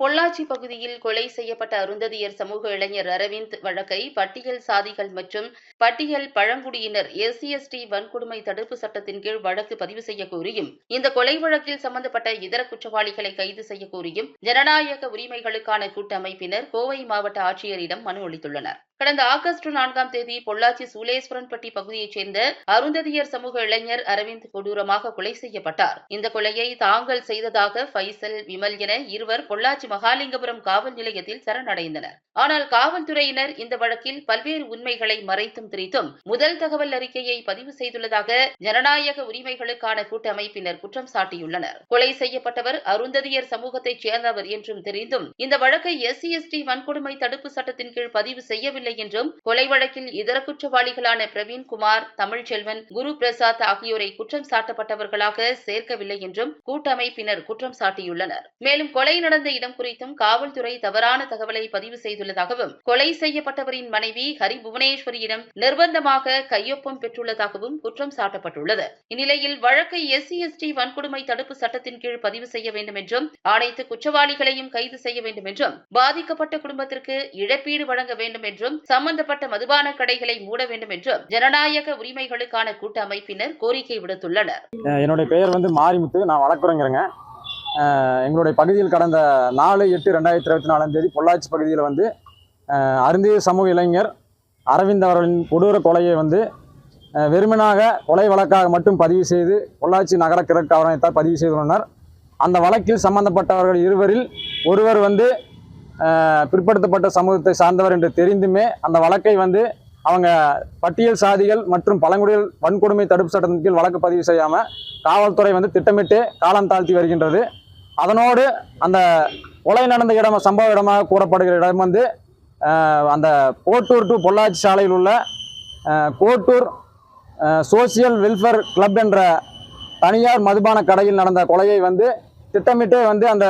பொள்ளாச்சி பகுதியில் கொலை செய்யப்பட்ட அருந்ததியர் சமூக இளைஞர் அரவிந்த் வழக்கை பட்டியல் சாதிகள் மற்றும் பட்டியல் பழங்குடியினர் எஸ்சி எஸ்டி வன்கொடுமை தடுப்பு சட்டத்தின் கீழ் வழக்கு பதிவு செய்ய கோரியும் இந்த கொலை வழக்கில் சம்பந்தப்பட்ட இதர குற்றவாளிகளை கைது செய்ய கோரியும் ஜனநாயக உரிமைகளுக்கான கூட்டமைப்பினர் கோவை மாவட்ட ஆட்சியரிடம் மனு அளித்துள்ளனர். கடந்த ஆகஸ்ட் நான்காம் தேதி பொள்ளாச்சி சூலேஸ்வரன்பட்டி பகுதியைச் சேர்ந்த அருந்ததியர் சமூக இளைஞர் அரவிந்த் கொடூரமாக கொலை செய்யப்பட்டார். இந்த கொலையை தாங்கள் செய்ததாக பைசல் விமல் என இருவர் பொள்ளாச்சி மகாலிங்கபுரம் காவல் நிலையத்தில் சரணடைந்தனர். ஆனால் காவல்துறையினர் இந்த வழக்கில் பல்வேறு உண்மைகளை மறைத்தும் திரித்தும் முதல் தகவல் அறிக்கையை பதிவு செய்துள்ளதாக ஜனநாயக உரிமைகளுக்கான கூட்டமைப்பினர் குற்றம் சாட்டியுள்ளனர். கொலை செய்யப்பட்டவர் அருந்ததியர் சமூகத்தைச் சேர்ந்தவர் என்றும் தெரிந்தும் இந்த வழக்கை எஸ்சி எஸ்டி வன்கொடுமை தடுப்பு சட்டத்தின் கீழ் பதிவு செய்யவில்லை என்றும் கொலை வழக்கில் இதர குற்றவாளிகளான பிரவீன்குமார் தமிழ்ச்செல்வன் குரு பிரசாத் ஆகியோரை குற்றம் சாட்டப்பட்டவர்களாக சேர்க்கவில்லை என்றும் கூட்டமைப்பினர் குற்றம் சாட்டியுள்ளனர். மேலும் கொலை நடந்த இடம் குறித்தும் காவல்துறை தவறான தகவலை பதிவு செய்துள்ளதாகவும் கொலை செய்யப்பட்டவரின் மனைவி ஹரி புவனேஸ்வரியிடம் நிர்பந்தமாக கையொப்பம் பெற்றுள்ளதாகவும் குற்றம் சாட்டப்பட்டுள்ளது. இந்நிலையில் வழக்கை எஸ்சி எஸ்டி வன்கொடுமை தடுப்பு சட்டத்தின் கீழ் பதிவு செய்ய வேண்டும் என்றும் அனைத்து குற்றவாளிகளையும் கைது செய்ய வேண்டும் என்றும் பாதிக்கப்பட்ட குடும்பத்திற்கு இழப்பீடு வழங்க வேண்டும் என்றும் சம்பந்தப்பட்ட மதுபான கடைகளை மூட வேண்டும் என்றும் ஜனநாயக உரிமைகளுக்கான கூட்டமைப்பினர் கோரிக்கை விடுத்துள்ளனர். என்னுடைய பெயர் வந்து மாரிமுத்து. நான் வழக்குறங்கிறேங்க எங்களுடைய பகுதியில் கடந்த நாலு எட்டு ரெண்டாயிரத்தி இருபத்தி நாலாம் தேதி பொள்ளாச்சி பகுதியில் வந்து அருந்திய சமூக இளைஞர் அரவிந்த் அவர்களின் கொடூர கொலையை வந்து வெறுமனாக கொலை வழக்காக மட்டும் பதிவு செய்து பொள்ளாச்சி நகர கிழக்கு ஆவணத்தால் பதிவு செய்துள்ளனர். அந்த வழக்கில் சம்பந்தப்பட்டவர்கள் இருவரில் ஒருவர் வந்து பிற்படுத்தப்பட்ட சமூகத்தை சார்ந்தவர் என்று தெரிந்துமே அந்த வழக்கை வந்து அவங்க பட்டியல் சாதிகள் மற்றும் பழங்குடிகள் வன்கொடுமை தடுப்பு சட்டத்தின் கீழ் வழக்கு பதிவு செய்யாமல் காவல்துறை வந்து திட்டமிட்டு காலம் தாழ்த்தி வருகின்றது. அதனோடு அந்த கொலை நடந்த இடம் சம்பவ இடமாக கூறப்படுகிற இடம் வந்து அந்த கோட்டூர் டு பொள்ளாச்சி சாலையில் உள்ள கோட்டூர் சோசியல் வெல்ஃபேர் கிளப் என்ற தனியார் மதுபான கடையில் நடந்த கொலையை வந்து திட்டமிட்டே வந்து அந்த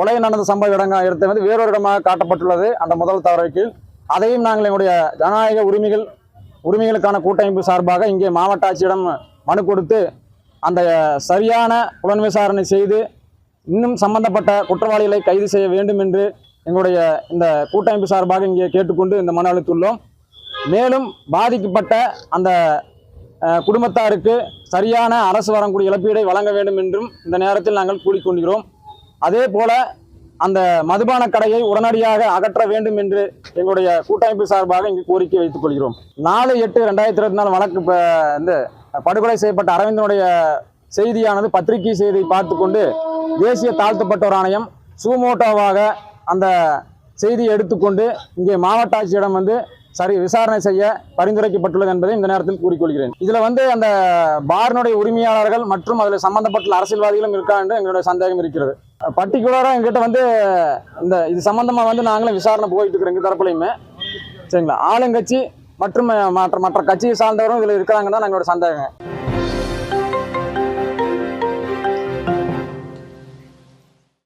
கொலை நடந்த சம்பவ இடங்கள் இடத்தை வந்து வேறொரு இடமாக காட்டப்பட்டுள்ளது. அந்த முதல் தவறுக்கு அதையும் நாங்கள் எங்களுடைய ஜனநாயக உரிமைகள் உரிமைகளுக்கான கூட்டமைப்பு சார்பாக இங்கே மாவட்ட ஆட்சியிடம் மனு கொடுத்து அந்த சரியான புலன் விசாரணை செய்து இன்னும் சம்பந்தப்பட்ட குற்றவாளிகளை கைது செய்ய வேண்டும் என்று எங்களுடைய இந்த கூட்டமைப்பு சார்பாக இங்கே கேட்டுக்கொண்டு இந்த மனு அளித்துள்ளோம். மேலும் பாதிக்கப்பட்ட அந்த குடும்பத்தாருக்கு சரியான அரசு வரக்கூடிய இழப்பீடை வழங்க வேண்டும் என்றும் இந்த நேரத்தில் நாங்கள் கூறிக்கொள்கிறோம் அதே போல அந்த மதுபான கடையை உடனடியாக அகற்ற வேண்டும் என்று எங்களுடைய கூட்டமைப்பு சார்பாக இங்கு கோரிக்கை வைத்துக் கொள்கிறோம். நாலு எட்டு ரெண்டாயிரத்தி இருபத்தி நாலு வழக்கு இப்போ இந்த படுகொலை செய்யப்பட்ட அரவிந்தனுடைய செய்தியானது பத்திரிகை செய்தியை பார்த்து கொண்டு தேசிய தாழ்த்தப்பட்டோர் ஆணையம் சுமோட்டோவாக அந்த செய்தியை எடுத்துக்கொண்டு இங்கே மாவட்ட ஆட்சியிடம் வந்து சரி விசாரணை செய்ய பரிந்துரைக்கப்பட்டுள்ளது என்பதை இந்த நேரத்தில் கூறிக்கொள்கிறேன். இதில் வந்து அந்த பாரினுடைய உரிமையாளர்கள் மற்றும் அதில் சம்பந்தப்பட்ட அரசியல்வாதிகளும் இருக்கா என்று எங்களுடைய சந்தேகம் இருக்கிறது. பர்டிகுலராக எங்கிட்ட வந்து இந்த இது சம்பந்தமாக வந்து நாங்களும் விசாரணை போயிட்டு இருக்கிறோம் எங்கள் தரப்புலையுமே. சரிங்களா? ஆளுங்கட்சி மற்றும் மற்ற மற்ற கட்சியை சார்ந்தவரும் இதில் இருக்கிறாங்கன்னு தான் எங்களோட சந்தேகம்